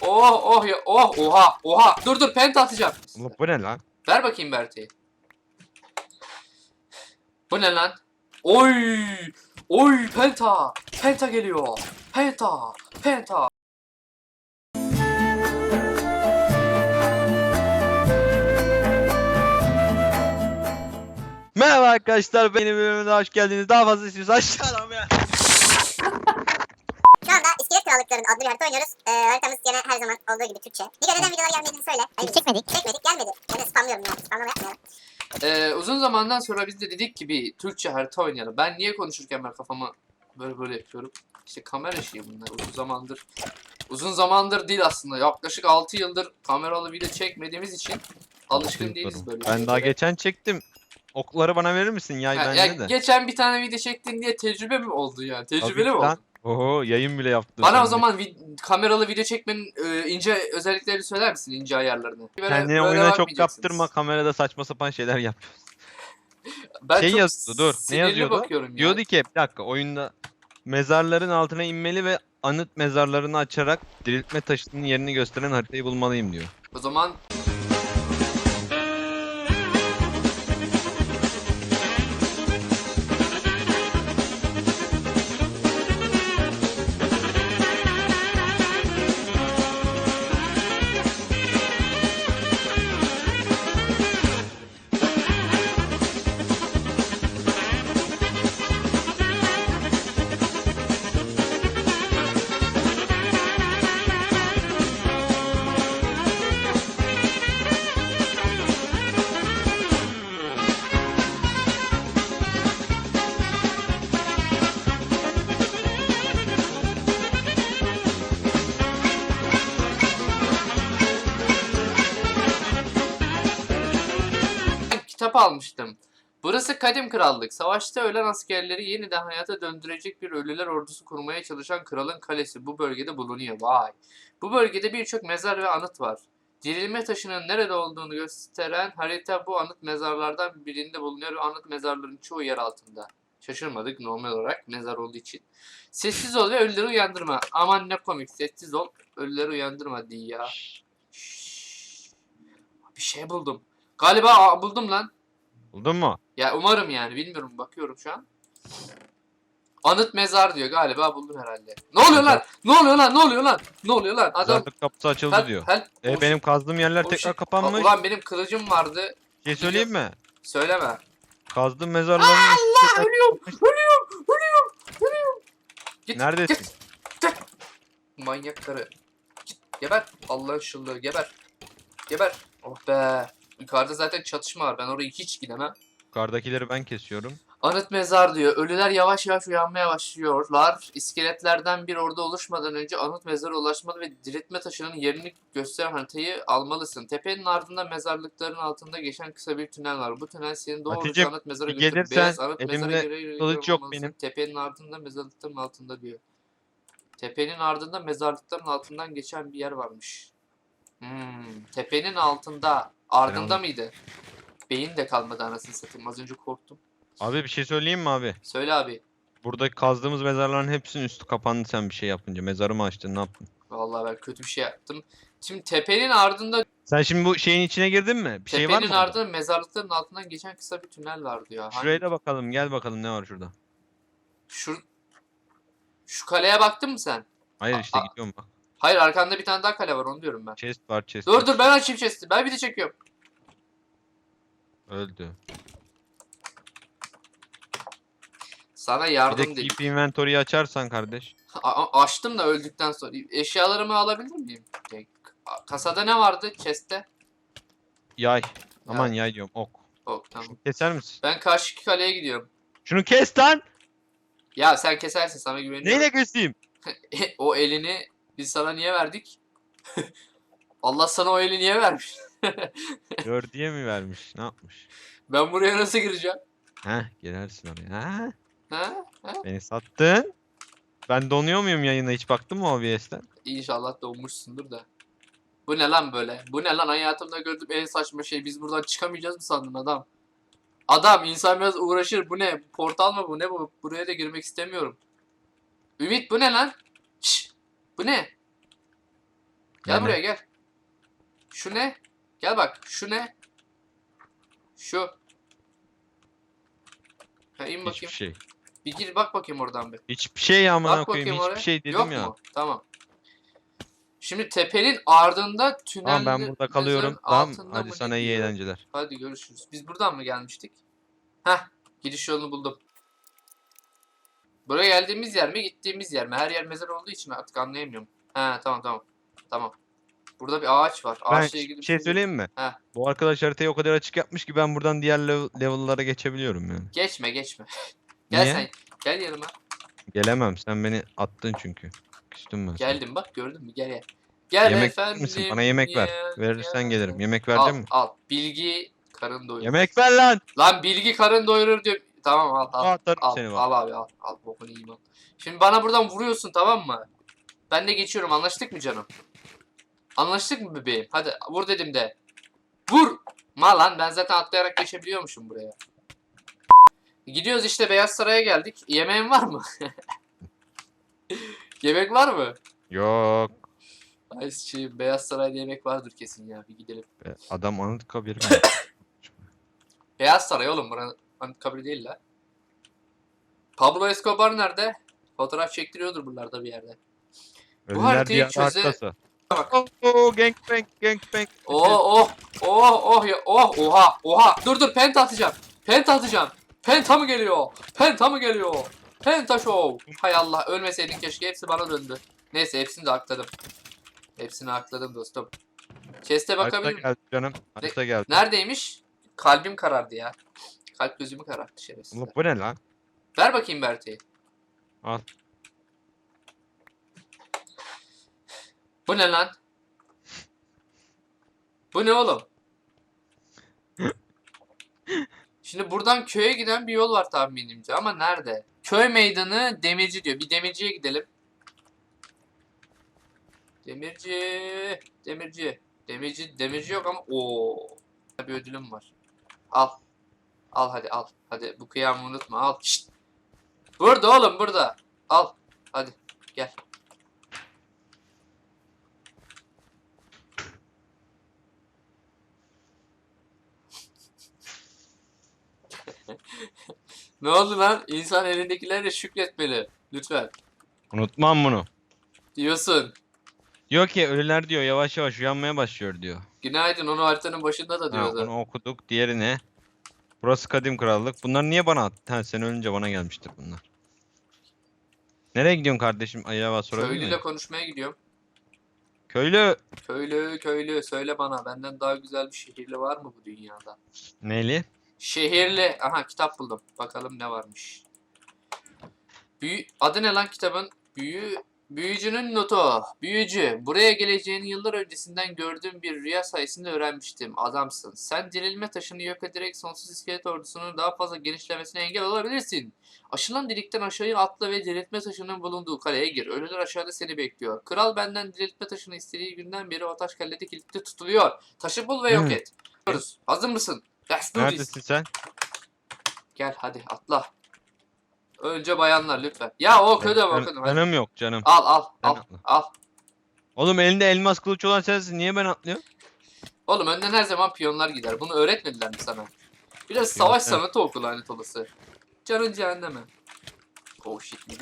Oh oh ya oh oha oha. Dur dur penta atacağım. Ulan bu ne lan? Ver bakayım Berte'yi. Bu ne lan? Oy! Oy penta! Penta geliyor. Penta! Penta! Merhaba arkadaşlar benim bölümüne hoş geldiniz. Daha fazla istiyorsanız aşağıdan ya. İskelet Krallıkları'nın adlı bir harita oynuyoruz. Ee, haritamız gene her zaman olduğu gibi Türkçe. Nigar neden videolar gelmediğini söyle. Hayır, çekmedik. Çekmedik gelmedi. Ben de spamlıyorum yani. Spamlama yapmıyorum. Ee, uzun zamandan sonra biz de dedik ki bir Türkçe harita oynayalım. Ben niye konuşurken ben kafamı böyle böyle yapıyorum. İşte kamera işi bunlar uzun zamandır. Uzun zamandır değil aslında. Yaklaşık 6 yıldır kameralı video çekmediğimiz için alışkın değiliz böyle Ben daha şeylere. geçen çektim. Okları bana verir misin yay Ha, bende ya de. geçen bir tane video çektin diye tecrübe mi oldu yani? Tecrübeli mi oldu? Oho yayın bile yaptın. Bana o zaman vid- kameralı video çekmenin e, ince özelliklerini söyler misin? ince ayarlarını. Böyle- Kendini oyuna çok bakmayacaksınız. kaptırma kamerada saçma sapan şeyler yap. Ben şey çok yazdı dur. Ne sinirli yazıyordu? bakıyorum ya. Diyordu ki bir dakika oyunda mezarların altına inmeli ve anıt mezarlarını açarak diriltme taşının yerini gösteren haritayı bulmalıyım diyor. O zaman almıştım. Burası Kadim Krallık. Savaşta ölen askerleri yeniden hayata döndürecek bir ölüler ordusu kurmaya çalışan kralın kalesi bu bölgede bulunuyor. Vay. Bu bölgede birçok mezar ve anıt var. Dirilme taşının nerede olduğunu gösteren harita bu anıt mezarlardan birinde bulunuyor ve anıt mezarların çoğu yer altında. Şaşırmadık normal olarak mezar olduğu için. Sessiz ol ve ölüleri uyandırma. Aman ne komik sessiz ol ölüleri uyandırma diye ya. Şşş. Bir şey buldum. Galiba buldum lan. Buldun mu? Ya umarım yani bilmiyorum bakıyorum şu an. Anıt mezar diyor galiba buldum herhalde. Ne oluyor lan? Ne oluyor lan? Ne oluyor lan? Ne oluyor lan? Adam Mezarlık kapısı açıldı Help, diyor. help. E O- benim kazdığım yerler o tekrar şey- kapanmış. Ulan benim kılıcım vardı. şey söyleyeyim mi? Söyleme. Kazdığım mezarların Allah ölüyorum. Ölüyorum. Ölüyorum. Ölüyorum. Git. Neredesin? Git. Git. Manyak karı. Git. Geber. Allah'ın şıllığı geber. Geber. Oh be. Yukarıda zaten çatışma var. Ben oraya hiç gidemem. Yukarıdakileri ben kesiyorum. Anıt mezar diyor. Ölüler yavaş yavaş uyanmaya başlıyorlar. İskeletlerden bir orada oluşmadan önce anıt mezara ulaşmalı ve diriltme taşının yerini gösteren haritayı almalısın. Tepenin ardında mezarlıkların altında geçen kısa bir tünel var. Bu tünel seni doğruca Hatice'm, anıt mezara götürür. gelirsen, Beyaz anıt mezara göre kılıç yok benim. Tepenin ardında mezarlıkların altında diyor. Tepenin ardında mezarlıkların altından geçen bir yer varmış. Hmm, tepenin altında. Ardında Selam. mıydı? Beyin de kalmadı anasını satayım. Az önce korktum. Abi bir şey söyleyeyim mi abi? Söyle abi. Burada kazdığımız mezarların hepsinin üstü kapandı sen bir şey yapınca. Mezarımı açtın ne yaptın? Vallahi ben kötü bir şey yaptım. Şimdi tepenin ardında Sen şimdi bu şeyin içine girdin mi? Bir şey var tepenin mı? orada? ardında mezarlıkların altından geçen kısa bir tünel var diyor. Hangi- Şuraya da bakalım gel bakalım ne var şurada. Şu şu kaleye baktın mı sen? Hayır işte Aa. gidiyorum bak. Hayır arkanda bir tane daha kale var onu diyorum ben. Chest var chest. Dur var. dur ben açayım chest'i. Ben video çekiyorum. Öldü. Sana Bir de yardım dedim. keep inventory'yi açarsan kardeş. A- açtım da öldükten sonra. Eşyalarımı alabilir miyim? Şey, Kasada ne vardı chest'te? Yay. Aman yay diyorum ok. Oh, tamam. Şunu keser misin? Ben karşıki kaleye gidiyorum. Şunu kes lan. Ya sen kesersin sana güveniyorum. Neyle keseyim? o elini biz sana niye verdik? Allah sana o eli niye vermiş? Gör diye mi vermiş? Ne yapmış? Ben buraya nasıl gireceğim? Heh girersin oraya. Ha? Ha? Ha? Beni sattın. Ben donuyor muyum yayına hiç baktın mı OBS'ten? İnşallah donmuşsundur da. Bu ne lan böyle? Bu ne lan hayatımda gördüğüm en saçma şey. Biz buradan çıkamayacağız mı sandın adam? Adam insan biraz uğraşır. Bu ne? Portal mı bu? Ne bu? Buraya da girmek istemiyorum. Ümit bu ne lan? Bu ne? Gel Yani. buraya gel. Şu ne? Gel bak. Şu ne? Şu. Ha in Hiçbir bakayım. şey. Bir gir bak bakayım oradan bir. Hiçbir şey amına koyayım. Hiçbir oraya. şey dedim Yok ya. mu? Tamam. Şimdi tepenin ardında tünel. Tamam ben burada kalıyorum. Tamam hadi sana iyi eğlenceler. Hadi görüşürüz. Biz buradan mı gelmiştik? Heh. Gidiş yolunu buldum. Buraya geldiğimiz yer mi gittiğimiz yer mi? Her yer mezar olduğu için artık anlayamıyorum. He tamam tamam. Tamam. Burada bir ağaç var. Ben Ağaçla ilgili bir şey söyleyeyim mi? Heh. Bu arkadaş haritayı o kadar açık yapmış ki ben buradan diğer level- level'lara geçebiliyorum yani. Geçme geçme. Gel Niye? sen. Gel yanıma. Gelemem. Sen beni attın çünkü. Küstüm ben. sana. Geldim bak gördün mü? Gel gel. Gel Yemek verir efendim. misin? Bana yemek ver. gel, Verirsen gel. gelirim. Yemek Al vereceğim mi? al. Bilgi karın doyurur. Yemek ver lan. Lan bilgi karın doyurur diyor. Tamam al al. Aa, atarım Al, seni bak. al abi al. Al bokunu yiyeyim al. Şimdi bana buradan vuruyorsun tamam mı? Ben de geçiyorum anlaştık mı canım? Anlaştık mı bebeğim? Hadi vur dedim de. Vur! Ma lan ben zaten atlayarak geçebiliyormuşum buraya. Gidiyoruz işte Beyaz Saray'a geldik. Yemeğin var mı? Yemek var mı? Yok. Ay şey, Beyaz Saray'da yemek vardır kesin ya. Bir gidelim. Adam Anıtkabir mi? Beyaz Saray oğlum buranın Anıtkabir değil la. Pablo Escobar nerede? Fotoğraf çektiriyordur buralarda bir yerde. Ölüler haritayı diyarı çöze- haritası. Bak. Oo gangbang gangbang. Oh oh oh oh ya oh oha oha dur dur penta atacağım. Penta atacağım. Penta mı geliyor? Penta mı geliyor? Penta show. Hay Allah ölmeseydin keşke hepsi bana döndü. Neyse hepsini de akladım. Hepsini akladım dostum. Chest'e Harita bakabilir miyim? geldi canım. Harita geldi. Neredeymiş? Kalbim karardı ya. Kalp gözümü kararttı şerefsiz. Ulan bu ne lan? Ver bakayım Berte'yi. Al. Bu ne lan? Bu ne oğlum? Şimdi buradan köye giden bir yol var tahminimce ama nerede? Köy meydanı demirci diyor. Bir demirciye gidelim. Demirci, demirci, demirci, demirci yok ama o bir ödülüm var. Al. Al hadi al. Hadi bu kıyamı unutma al. Şşt. Burada oğlum burada. Al. Hadi gel. ne oldu lan? İnsan elindekilerle şükretmeli. Lütfen. Unutmam bunu. Diyorsun. Diyor ki ölüler diyor yavaş yavaş uyanmaya başlıyor diyor. Günaydın onu haritanın başında da Ha, diyordu. onu okuduk. Diğeri ne? Burası kadim krallık. Bunlar niye bana attı? Ha, sen ölünce bana gelmiştir bunlar. Nereye gidiyorsun kardeşim? Ayava sorabilir? Köylüyle konuşmaya gidiyorum. Köylü. Köylü köylü söyle bana benden daha güzel bir şehirli var mı bu dünyada? Neyli? Şehirli. Aha kitap buldum. Bakalım ne varmış. Büyü... Adı ne lan kitabın? Büyü... Büyücünün notu. Büyücü. Buraya geleceğini yıllar öncesinden gördüğüm bir rüya sayesinde öğrenmiştim. Adamsın. Sen dirilme taşını yok ederek sonsuz iskelet ordusunun daha fazla genişlemesine engel olabilirsin. Aşılan delikten aşağıya atla ve diriltme taşının bulunduğu kaleye gir. Ölüler aşağıda seni bekliyor. Kral benden diriltme taşını istediği günden beri o taş kalede kilitli tutuluyor. Taşı bul ve yok Hmm. et. Hazır mısın? Let's do this. Neredesin sen? Gel hadi atla. Önce bayanlar lütfen. Ya o kötü bakın. hadi. Canım yok canım. Al al al al. Oğlum elinde elmas kılıç olan sensin. Niye ben atlıyorum? Oğlum önden her zaman piyonlar gider. Bunu öğretmediler mi sana? Biraz savaş evet. sanatı oku lanet olası. Canın cehenneme. Oh shit. Biz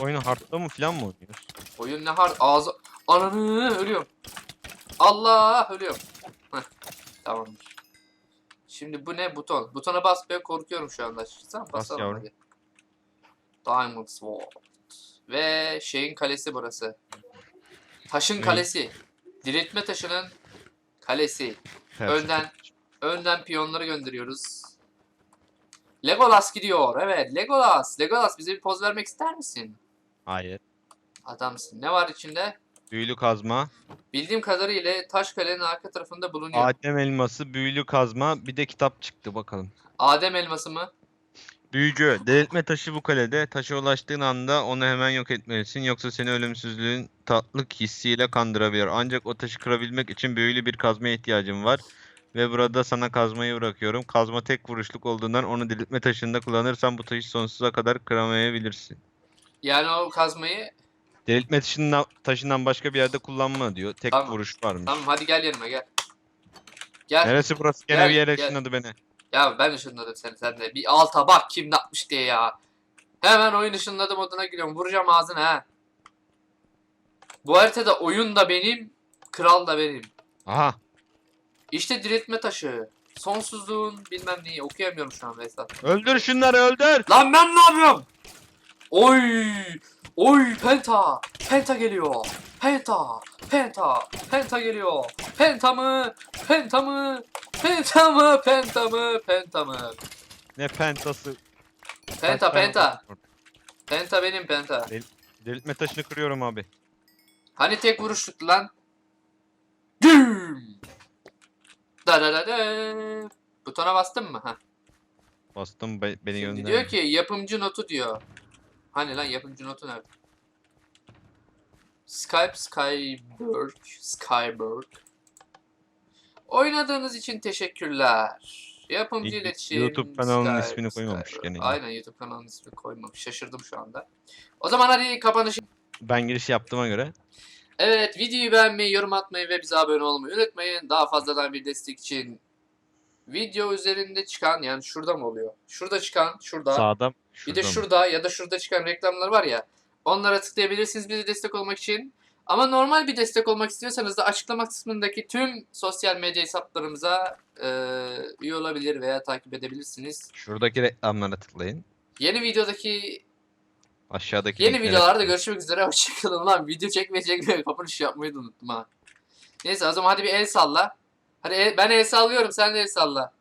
oyunu hardta mı falan mı oynuyoruz? Oyun ne hard ağzı. Ananı ölüyorum. Allah ölüyorum. Heh, tamamdır. Şimdi bu ne buton? Butona basmaya korkuyorum şu anda. Sen Bas basalım yavrum. hadi. Diamond Sword. Ve şeyin kalesi burası. Taşın Ne? kalesi. Diriltme taşının kalesi. Önden önden piyonları gönderiyoruz. Legolas gidiyor. Evet, Legolas. Legolas bize bir poz vermek ister misin? Hayır. Adamsın. Ne var içinde? Büyülü kazma. Bildiğim kadarıyla taş kalenin arka tarafında bulunuyor. Adem elması, büyülü kazma. Bir de kitap çıktı bakalım. Adem elması mı? Büyücü, delirtme taşı bu kalede. Taşa ulaştığın anda onu hemen yok etmelisin. Yoksa seni ölümsüzlüğün tatlık hissiyle kandırabilir. Ancak o taşı kırabilmek için büyülü bir kazmaya ihtiyacım var. Ve burada sana kazmayı bırakıyorum. Kazma tek vuruşluk olduğundan onu diriltme taşında kullanırsan bu taşı sonsuza kadar kıramayabilirsin. Yani o kazmayı Delirtme taşından, taşından başka bir yerde kullanma diyor. Tek Tamam. vuruş varmış. Tamam hadi gel yanıma gel. Gel. Neresi burası? Gene Gel, bir yere gel. ışınladı beni. Ya ben ışınladım seni sen de. Bir alta bak kim ne yapmış diye ya. Hemen oyun ışınladı moduna giriyorum. Vuracağım ağzına ha. Bu haritada oyun da benim, kral da benim. Aha. İşte diriltme taşı. Sonsuzluğun bilmem neyi okuyamıyorum şu an Vesat. Öldür şunları öldür. Lan ben ne yapıyorum? Oy! Oy penta! Penta geliyor. Penta! Penta! Penta geliyor. Penta mı? Penta mı? Penta mı? Penta mı? Penta mı? Ne pentası. Penta Kaç tane penta. var? Penta benim penta. Delirtme taşını kırıyorum abi. Hani tek vuruşluktu lan? Güm! Da da da da. Butona bastın mı? Heh. Bastım be- beni Şimdi gönder. diyor ki yapımcı notu diyor. Hani lan yapımcı notu nerede? Skype Skyberg Skyberg. Oynadığınız için teşekkürler. Yapımcı İlk iletişim. YouTube kanalının Skype, ismini koymamış gene. Aynen YouTube kanalının ismini koymamış. Şaşırdım şu anda. O zaman hadi kapanış Ben giriş yaptığıma göre. Evet videoyu beğenmeyi, yorum atmayı ve bize abone olmayı unutmayın. Daha fazladan bir destek için video üzerinde çıkan yani şurada mı oluyor? Şurada çıkan, şurada. Sağda. bir de şurada mı? şurada ya da şurada çıkan reklamlar var ya. Onlara tıklayabilirsiniz bize destek olmak için. Ama normal bir destek olmak istiyorsanız da açıklama kısmındaki tüm sosyal medya hesaplarımıza e, üye olabilir veya takip edebilirsiniz. Şuradaki reklamlara tıklayın. Yeni videodaki Aşağıdaki Yeni linklere videolarda tıklayın. görüşmek üzere. Hoşçakalın lan. Video çekmeye çekmeye kapanış yapmayı da unuttum ha. Neyse o zaman hadi bir el salla. Hadi el- ben el sallıyorum sen de el salla.